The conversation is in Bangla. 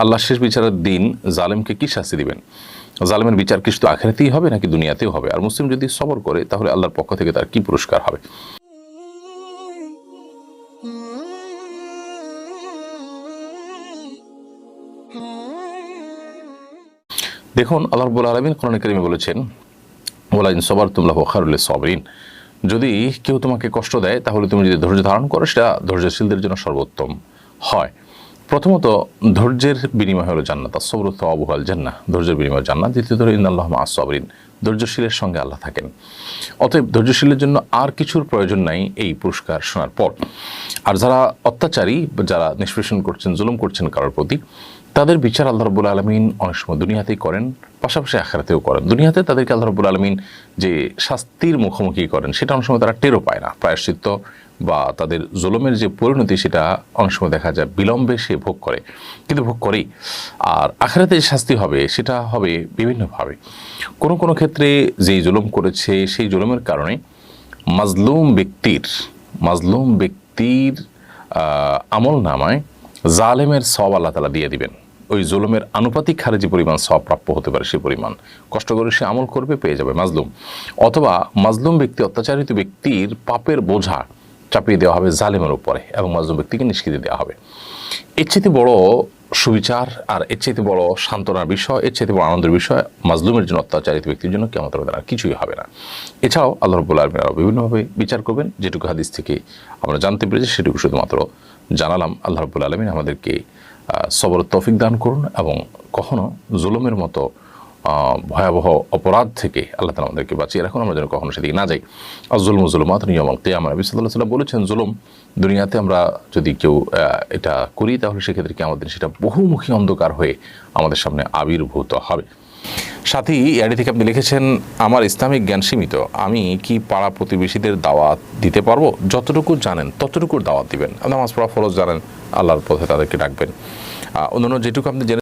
আল্লাহ শেষ বিচারের দিন জালেমকে কি শাস্তি দিবেন? জালেমের বিচার কি শুধু আখেরাতেই হবে নাকি দুনিয়াতেও হবে? আর মুসলিম যদি সবর করে, তাহলে আল্লাহর পক্ষ থেকে তার কি পুরস্কার হবে? দেখুন, আল্লাহ রব্বুল আলমিন কোরআন কারিমে বলেছেন ওলাইন সবার তুমলা খারুল সবরিন। যদি কেউ তোমাকে কষ্ট দেয়, তাহলে তুমি যদি ধৈর্য ধারণ করো, সেটা ধৈর্যশীলদের জন্য সর্বোত্তম হয়। প্রথমত, ধৈর্যের বিনিময় হলো জান্নাত সবরত আবুহাল জান্না ধৈর্যের বিনিময় জান্নাত, দ্বিতীয়ত ইন্দাল্লাহ আসবরিন ধৈর্যশীলের সঙ্গে আল্লাহ থাকেন। অতএব ধৈর্যশীলের জন্য আর কিছুর প্রয়োজন নাই এই পুরস্কার শোনার পর। আর যারা অত্যাচারী, যারা নিষ্পেষণ করছেন, জুলুম করছেন কারোর প্রতি, তাদের বিচার আল্লাহ রব্বুল আলমিন অনেক সময় দুনিয়াতেই করেন, পাশাপাশি আখারাতেও করেন। দুনিয়াতে তাদেরকে আল্লাহ রব্বুল আলমিন যে শাস্তির মুখোমুখি করেন, সেটা অনেক সময় তারা টেরও পায় না। প্রায়শ্চিত্ত বা তাদের জুলুমের যে পরিণতি সেটা অনেক সময় দেখা যায়, বিলম্বে সে ভোগ করে। কিন্তু ভোগ করেই। আর আখেরাতে যে শাস্তি হবে, সেটা হবে বিভিন্নভাবে। কোনো কোনো ক্ষেত্রে যেই জুলুম করেছে, সেই জুলুমের কারণে মাজলুম ব্যক্তির মাজলুম ব্যক্তির আমল নামায় জালেমের সব আল্লাহ তালা দিয়ে দিবেন। ওই জুলুমের আনুপাতিক হারে যে পরিমাণ সব প্রাপ্য হতে পারে, সে পরিমাণ। কষ্ট করে সে আমল করবে, পেয়ে যাবে মাজলুম। অথবা মাজলুম ব্যক্তি, অত্যাচারিত ব্যক্তির পাপের বোঝা চাপিয়ে দেওয়া হবে জালেমের উপরে এবং মাজলুম ব্যক্তিকে নিষ্কৃতি দেওয়া হবে। এর চাইতে বড় সুবিচার আর এর চাইতে বড় সান্ত্বনার বিষয়, এর চাইতে বড় আনন্দের বিষয় মাজলুমের জন্য অত্যাচারিত ব্যক্তির জন্য কেমন আর কিছুই হবে না। এছাড়াও আল্লাহ রব্বুল আলমিন আরও বিভিন্নভাবে বিচার করবেন, যেটুকু হাদিস থেকে আমরা জানতে পেরেছি সেটুকু শুধুমাত্র জানালাম। আল্লাহ রব্বুল আলমিন আমাদেরকে সবর তৌফিক দান করুন এবং কখনো জুলুমের মতো ভয়াবহ অপরাধ থেকে আল্লাহ তালা আমাদেরকে বাঁচিয়ে রাখুন, আমরা যেন কখনো সেদিকে না যাই। আর জুলম, জুলুমাত নিয়মল কেয়াম নবী সাল্লাহ সাল্লাম বলেছেন, জুলুম দুনিয়াতে আমরা যদি কেউ এটা করি, তাহলে সেক্ষেত্রে কি আমাদের সেটা বহুমুখী অন্ধকার হয়ে আমাদের সামনে আবির্ভূত হবে। সাথী এআডি থেকে আপনি লিখেছেন, আমার ইসলামিক জ্ঞান সীমিত, আমি কি পাড়া প্রতিবেশীদের দাওয়াত দিতে পারব? যতটুকু জানেন, ততটুকুর দাওয়াত দিবেন। নামাজ পড়া ফরজ জানেন, আল্লাহর পথে তাদেরকে ডাকবেন। অন্যান্য যেটুকু আপনি জেনে